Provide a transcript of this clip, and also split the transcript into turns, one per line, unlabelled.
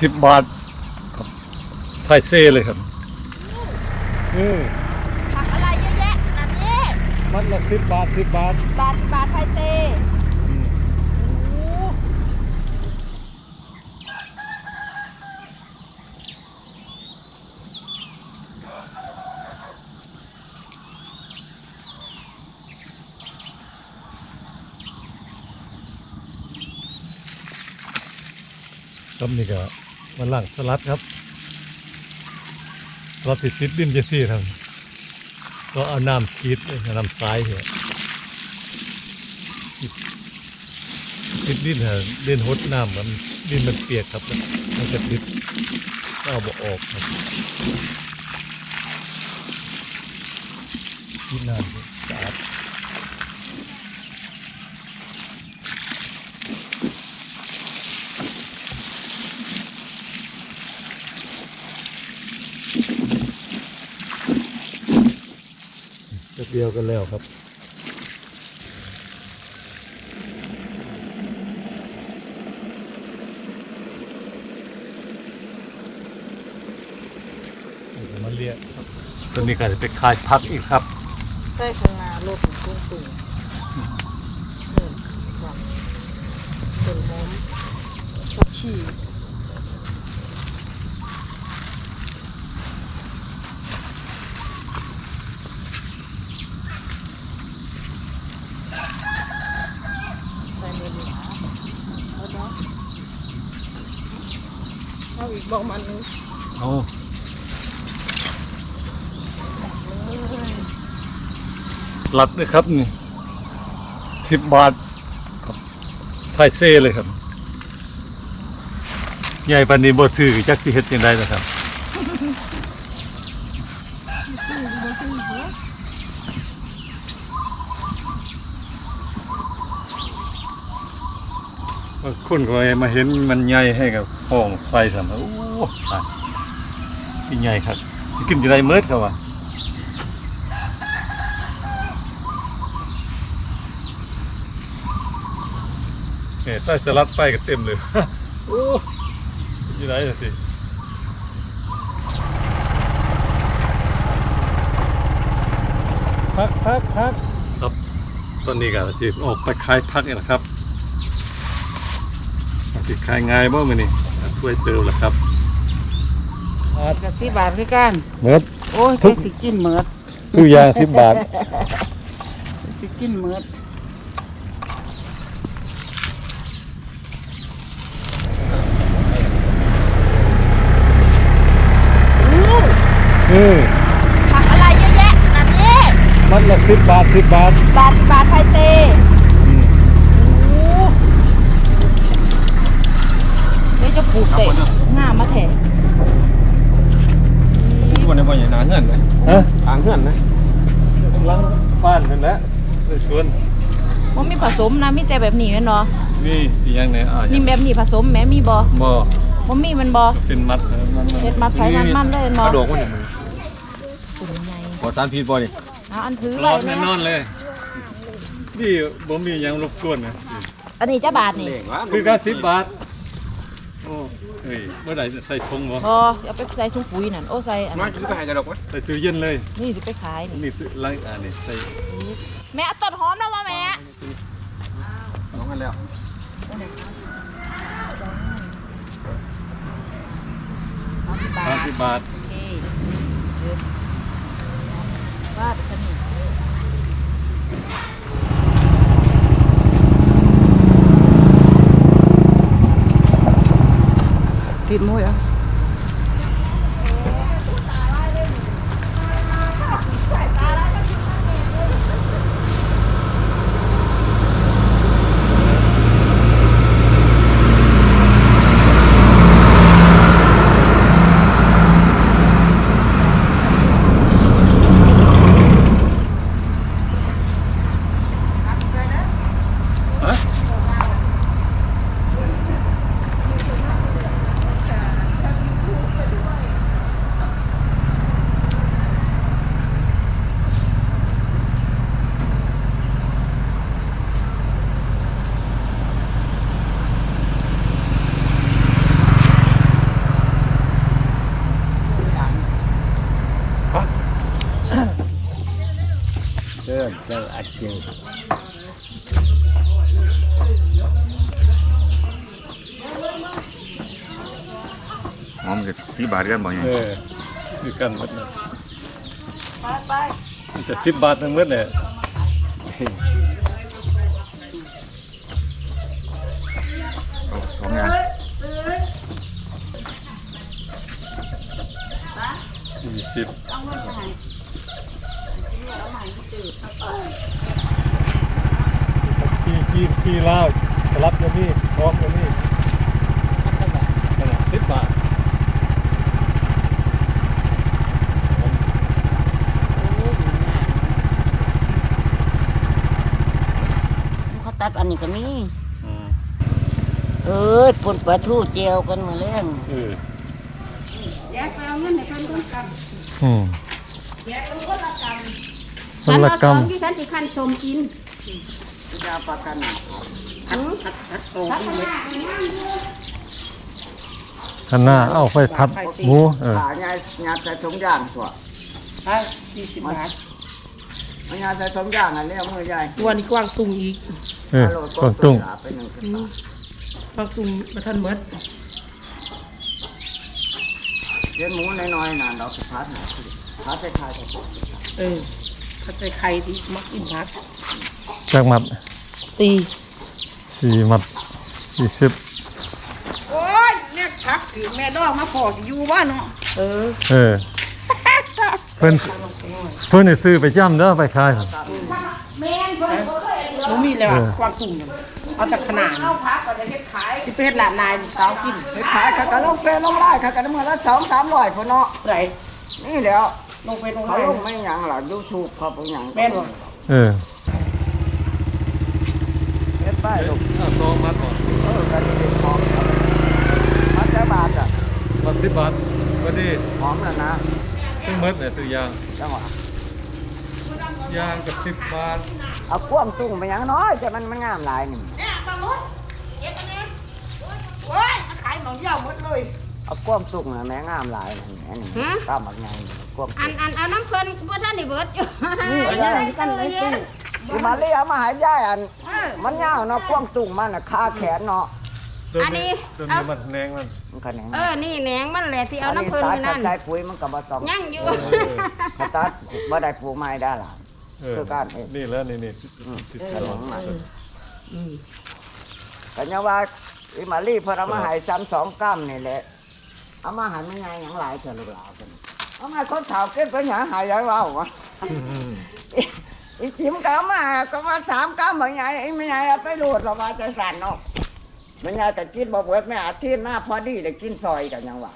สิบบาทครับไทยเซ่เลยครับอืม
ผักอะไรเยอะแยะขนาดนี้
มัดละสิบบาทสิบบาท
บาทบาทไทยเตโอ้
ครับนี่ก็ มันหลังสลัดครับเราติดติดดินจะซี่ครับก็เอาน้ำชีดน้ำทรายเหรอติดดินเหรอดินหดน้ำมันดินมันเปียกครับ มันจะติดก็เอาบออกครับดินน้ำสะอาด เดียวกันแล้วครับมาเรียกครับตอนนี้ก็จะไปขายพักอีกครับ
ใต้ข้างหน้ารถสูงสูงนี่จ้ะต้นหอมผักชีใส่เนื้อดีเอาเนาะเอาอีกบอกมันนึง
เอารัดเลยครับนี่สิบบาทครับไทยเซ่เลยครับ ใหญ่ปันนี้บ่ถือจักสิเฮ็ดยังไงนะครับคุณก็มาเห็นมันใหญ่ให้กับ ห้องไฟสำโอ้ตายที่ใหญ่ครับที่กินจะได้เมิดครับว่ะเนี่ยใส่สลัดไปก็เต็มเลย โอ้ยี่ไรน่ะสิพักพักพักครับตอนนี้ก็สิออกไปขายพักนี่แหละครับสิขายง่ายบ่มื้อนี้ ช่วยเติมล่ะครับ
กะสิบาทคือกัน
เมิด
โอ้ย
ทุ
ใจ
ก
สิกินเหมือด
ทุกอย่าง10บาท
สิกินเหมือด
อืม
ผักอะไรเยอะแยะขนาดนี้
มัดละ10บาท10บาท
บาทบาทไทยเต
อืม
โอ้ เดี๋ยวจะปลูกเตะง่ามาแถะ
ทุกวันนี้บ่ใหญ่หนาเงื่อนเลย
ฮะ
ทางเงื่อนนะ
กำลังบ้านนั่นแหละในสวน
มันมีผสมนะมีแต่แบบนี้แม่นเนาะ
นี่อีหยังเนี่ยอ่า
นี่แบบนี้ผสมแม่มีบ่
บ่
บ่มีมันบ่
เป็นมัดนะมันมัน
เฮ็ดมัดไผมันมันเลย
ก
เนาะ
ระโดดมันเนี่ย
ตุ่มใหญ่
ขอสารพิษบ่ดิ
เอาอันถือ
ร
ไว้
อบ
แม่
แน่นอนเลยนี่บ่มีหยังรบกวนนะ
อันนี้จะบาทนี่
เล่งวะ
คือการ10บาท โอ้เฮ้ยเมื่อไหร่จะใส่ถุงบ่
พอเอาไปใส่ถุงปุ๋ยนั่นโอ้ใส่อัน
น้อ
นั้
ย
น
จะไปหายกระดกวะ
ใส่ตู้เย็นเลย
นี่สิไปขายนี่
นี่ล้างอ่านี่ใส่
แม่เอาต้นหอมนะว่าแม่
น้องกันแล้ว
เอาสิบาท
30บาท
โอเคเดี๋ยวบาทจะนี่
ติด มุ้ยอะ
แล้วอัดจริง
หอมกับสีบาทกันบ่ใหญ่
เออคือกันหมดเลย
ไปไป
มีแต่สิบบาททั้งหมดเลย
โอ้สองอย่าง
สี่สิบ
เอาเงินไปให้เอาใหม่ ที่ตื่นเอาไป
ชีกีนชีลาวสลับกันนี่พร้อมกันนี่นั่นแหละสิบบาท
เขาตัดอันนี้ก็มี
อืม
เออปนปลาทูเจียวกันมาเลี้ยง
เออ
แยกไปเอาเงินให้เพิ่นคนก
อืมำ
แยกเป็นคนละกำ
คนละกรรม
ที่ฉันสิคันชมกิน
ยาปลากันหนา
ทัดทัดทัดโซ่ที่เม็ด
ข้างหน้าเอาไปผัดหมูเออ
ขาญาญาใส่ถุงย่างตัว
ใช่สี่สิบบาท
ญาใส่ถุงย่างอันนี้มือใหญ่
ตัวนี้กว้างตุงอีก
เออกวางตุ้ง
ไปหนึ่ง
อืมกว้างตุงมาทันเมด
เลี้ยงหมูน้อยๆน่ะเราไปพัดหน่อยพัดใส่ไข่ก่อน
เออ ถ้าใส่ไข่ที่มักกินพัด
จากมัด
สี่
สี่มัดสี่สิบ
โอ้ยเนี่ยพักถือแม่ดอกมาพอสิอยู่บ้านเนาะเออ
เออ เพิ่นเพิ่นได้ซื้อไปจ้ำเด้อไปขาย
บ่มีแล้วอะ
เออ
กว้างตุงนั่นเอาแต่ขนาดเอาพักก็จะเฮ็ดขายสิไปเฮ็ดหลานนายสาวกิน
ไปขายเขาก็ลงเฟซลงไลน์เขาก็ได้มือละสองสามร้อยพุ่นเนาะ
ไหน
นี่แหล้ว
ลงไปลง
เขา
ไป
ลงไม่หยังหรอกยูทูบเขาเป็นหยัง
แม่นบ่
เออ
เฮ็ดป้ายลูก
เอาซองมัดก่อน
เออกันเป็นของมัดจะบาทอะ
มัดสิบบาทก็ดี
หอมแล้วนะ
ทั้งหมดเนี่ยตัวยาง
จังหวะ
ยางกับสิบบาท
เอากว้างตุ้งไปหยังน้อยจะมันมันงามหลายนี่
เนี่ยปลาหมดเก็บอันนี้โอ้ยขายหมองยาวหมดเลย
เอากว้างตุ้งน่ะแม่งามหลายนี่แม่นี่
ฮะ
ข้าวหมักไงกว้าง
อันอันเอาน้ำเพิ่นบ่ทันได้เบิดอยู่
นี่เอาได้กันเลยตุ้งที่มาเลี้ยมาหายายอันมันยาวเนาะกว้างตุ้งมันน่ะคาแขนเนาะ
อันนี้
จน
เอา
มันแนงมัน
มันคะแนน
เออ นี่แหนงมันแหละที่เอาน้ำเพิ่น
ตัด
นี่นั่น
ใจปุ๋ยมันก็บ่ต้อง
ยังอยู่
ถ้าตัดบ่ได้ปลูกไม้ได้ล่ะ
เออ
คือการเอง
นี่แล้วนี่นี่
อืม
ติด
ข
ต
น
ลอด
มมา ก็ยังว่าอีมารีเพิ่นเอามาให้ซ้ำสองกัมนี่แหละ เอามาให้ไม่ไงหยังหลายเถอะลูกหลานเพิ่นเอามาคนเฒ่าเก็บไปหยังหายยังเว้าวะอีจิ๋มก็เอามาก็มาสามกัมบ่ไงไอ้ไม่ไงเอาไปรูดเรามาใจสั่นเนาะไม่ไงก็กินบ่เบิดไม่อาทิตย์หน้าพอดีได้กินซอยกันยังว่า